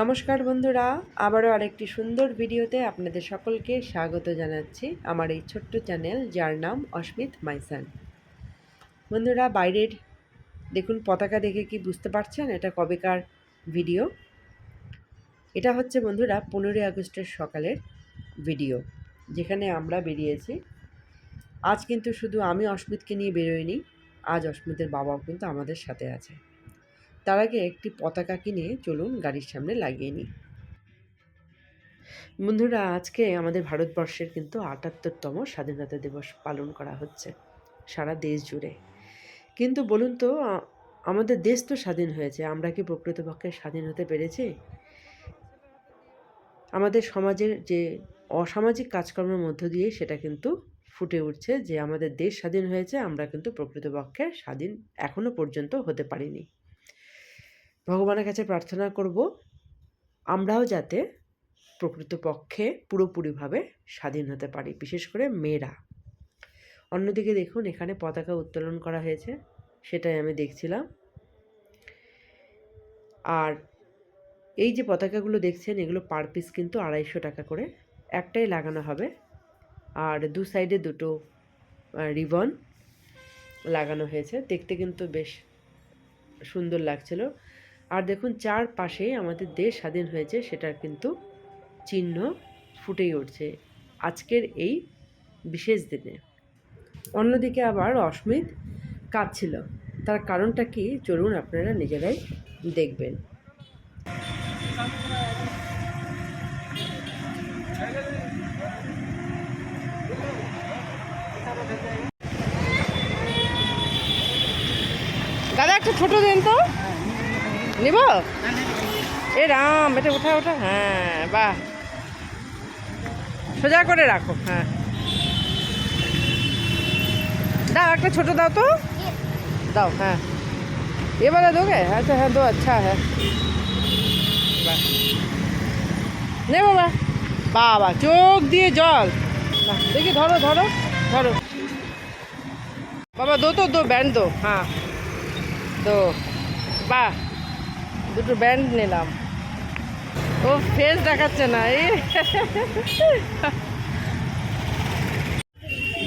নমস্কার বন্ধুরা, আবারও আরেকটি সুন্দর ভিডিওতে আপনাদের সকলকে স্বাগত জানাচ্ছি আমার এই ছোট্ট চ্যানেল, যার নাম অস্মিত মাইসান। বন্ধুরা, বাইরের দেখুন পতাকা দেখে কি বুঝতে পারছেন? এটা কবেকার ভিডিও? এটা হচ্ছে বন্ধুরা, পনেরোই আগস্টের সকালের ভিডিও, যেখানে আমরা বেরিয়েছি। আজ কিন্তু শুধু আমি অস্মিতকে নিয়ে বেরোইনি, আজ অস্মিতের বাবাও কিন্তু আমাদের সাথে আছে। তার আগে একটি পতাকা কিনে চলুন গাড়ির সামনে লাগিয়ে নিই। বন্ধুরা, আজকে আমাদের ভারতবর্ষের কিন্তু আটাত্তরতম স্বাধীনতা দিবস পালন করা হচ্ছে সারা দেশ জুড়ে। কিন্তু বলুন তো আমাদের দেশ তো স্বাধীন হয়েছে, আমরা কি প্রকৃতপক্ষে স্বাধীন হতে পেরেছি? আমাদের সমাজের যে অসামাজিক কাজকর্মের মধ্য দিয়ে সেটা কিন্তু ফুটে উঠছে যে আমাদের দেশ স্বাধীন হয়েছে, আমরা কিন্তু প্রকৃতপক্ষে স্বাধীন এখনও পর্যন্ত হতে পারিনি। ভগবানের কাছে প্রার্থনা করব, আমরাও যাতে প্রকৃতপক্ষে পুরোপুরিভাবে স্বাধীন হতে পারি, বিশেষ করে মেয়েরা। অন্যদিকে দেখুন, এখানে পতাকা উত্তোলন করা হয়েছে, সেটাই আমি দেখছিলাম। আর এই যে পতাকাগুলো দেখছেন, এগুলো পার পিস কিন্তু আড়াইশো টাকা করে, একটাই লাগানো হবে। আর দু সাইডে দুটো রিবন লাগানো হয়েছে, দেখতে কিন্তু বেশ সুন্দর লাগছিল। আর দেখুন চারপাশে আমাদের দেশ স্বাধীন হয়েছে, সেটার কিন্তু চিহ্ন ফুটেই উঠছে আজকের এই বিশেষ দিনে। অন্যদিকে আবার অস্মিত কাঁদছিল। তার কারণটা কি? চলুন আপনারা নিজেরাই দেখবেন। দাদা, একটু ছোট দেন তো। নিব এ রাম এটা ওঠা ওঠা হ্যাঁ বাহ সোজা করে রাখো হ্যাঁ দাও একটা ছোট দাও তো দাও হ্যাঁ ये वाला दोगे अच्छा है दो अच्छा है বাহ নে বাবা বাবা চোখ দিয়ে জল না, দেখি ধরো ধরো ধরো বাবা দো তো দো ব্যান্ড দো হ্যাঁ দো বাহ দুটো ব্যান্ড নিলাম। ও ফেস দেখাচ্ছে না এই।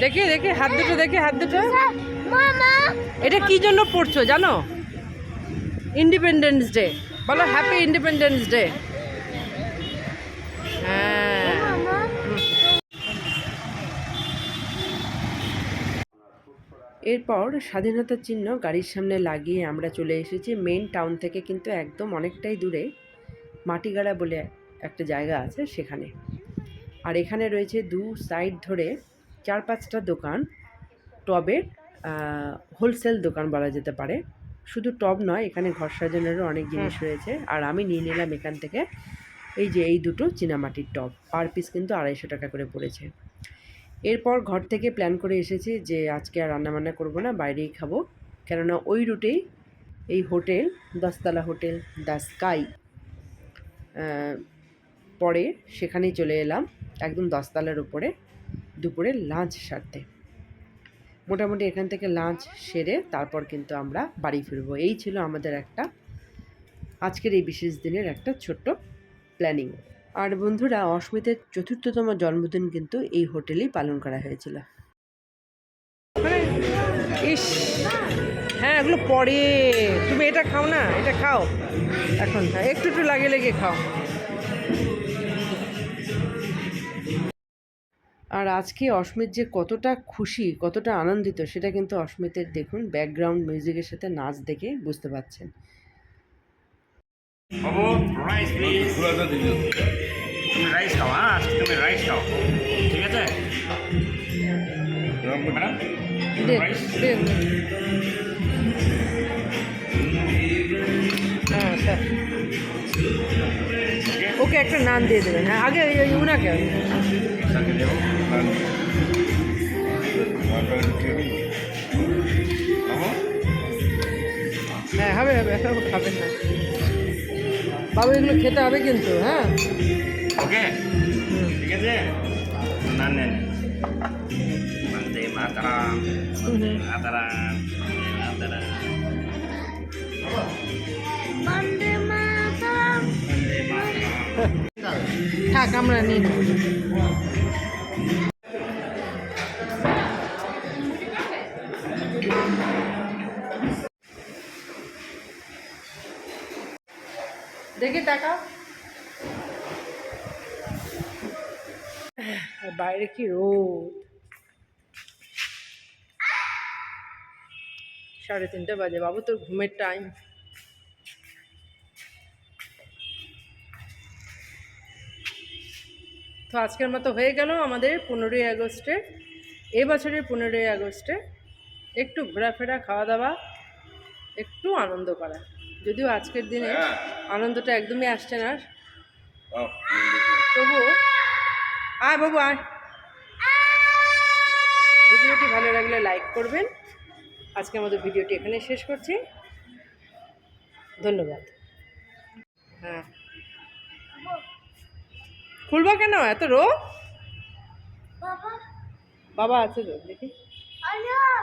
দেখি দেখি হাত দুটো দেখি হাত দুটো। এটা কি জন্য পড়ছো জানো? ইন্ডিপেন্ডেন্স ডে বলো হ্যাপি ইন্ডিপেন্ডেন্স ডে হ্যাঁ। এরপর স্বাধীনতার চিহ্ন গাড়ির সামনে লাগিয়ে আমরা চলে এসেছি মেন টাউন থেকে কিন্তু একদম অনেকটাই দূরে মাটিগাড়া বলে একটা জায়গা আছে সেখানে। আর এখানে রয়েছে দু সাইড ধরে চার পাঁচটা দোকান টবের হোলসেল দোকান বলা যেতে পারে। শুধু টব নয় এখানে ঘর সাজানোরও অনেক জিনিস রয়েছে। আর আমি নিয়ে নিলাম এখান থেকে এই যে এই দুটো চীনামাটির টব। পার পিস কিন্তু আড়াইশো টাকা করে পড়েছে। এরপর ঘর থেকে প্ল্যান করে এসেছি যে আজকে আর রান্নাবান্না করব না, বাইরেই খাব। কেননা ওই রুটেই এই হোটেল, দশতলা হোটেল, দ্য স্কাই। পরে সেখানেই চলে এলাম, একদম দশতলার উপরে, দুপুরে লাঞ্চ সারতে। মোটামুটি এখান থেকে লাঞ্চ সেরে তারপর কিন্তু আমরা বাড়ি ফিরবো। এই ছিল আমাদের একটা, আজকের এই বিশেষ দিনের একটা ছোট্ট প্ল্যানিং আর বন্ধুরা, অস্মিতের চতুর্থতম জন্মদিন কিন্তু এই হোটেলেই পালন করা হয়েছিল। ইস! হ্যাঁ এগুলো পরে। তুমি এটা খাও না, এটা খাও। এখন হ্যাঁ একটু একটু লাগে লেগে খাও। আর আজকে অস্মিত যে কতটা খুশি, কতটা আনন্দিত, সেটা কিন্তু অস্মিতের দেখুন ব্যাকগ্রাউন্ড মিউজিকের সাথে নাচ দেখে বুঝতে পারছেন বাবু রাইস প্লিজ তুমি রাইস খাও হ্যাঁ? আজকে তুমি রাইস খাও। ঠিক আছে? ম্যাডাম রাইস হ্যাঁ স্যার। ওকে একটা নান দিয়ে দেবেন হ্যাঁ আগে বাবু? হ্যাঁ হবে হবে খাবেন না। বাবু এগুলো খেতে হবে কিন্তু হ্যাঁ? ওকে। ঠিক আছে? না নেন বন্দে মাতারাম বন্দে মাতারাম বন্দে মাতারাম বন্দে মাতারাম থাক আমরা নিই। দেখি টাকা বাইরে কি রোদ? সাড়ে তিনটে বাজে, বাবু তোর ঘুমের টাইম তো আজকের মতো হয়ে গেল আমাদের পনেরোই আগস্টে এই বছরের পনেরোই আগস্টে একটু ঘোরাফেরা, খাওয়া দাওয়া, একটু আনন্দ করা। যদিও আজকের দিনে আনন্দটা একদমই আসছে না তবু আয় বাবু আয়। ভিডিওটি ভালো লাগলে লাইক করবেন। আজকে আমাদের ভিডিওটি এখানে শেষ করছি। ধন্যবাদ। হ্যাঁ। খুলবো কেন? এত রো বাবা। আছে তো দেখি। হ্যাঁ।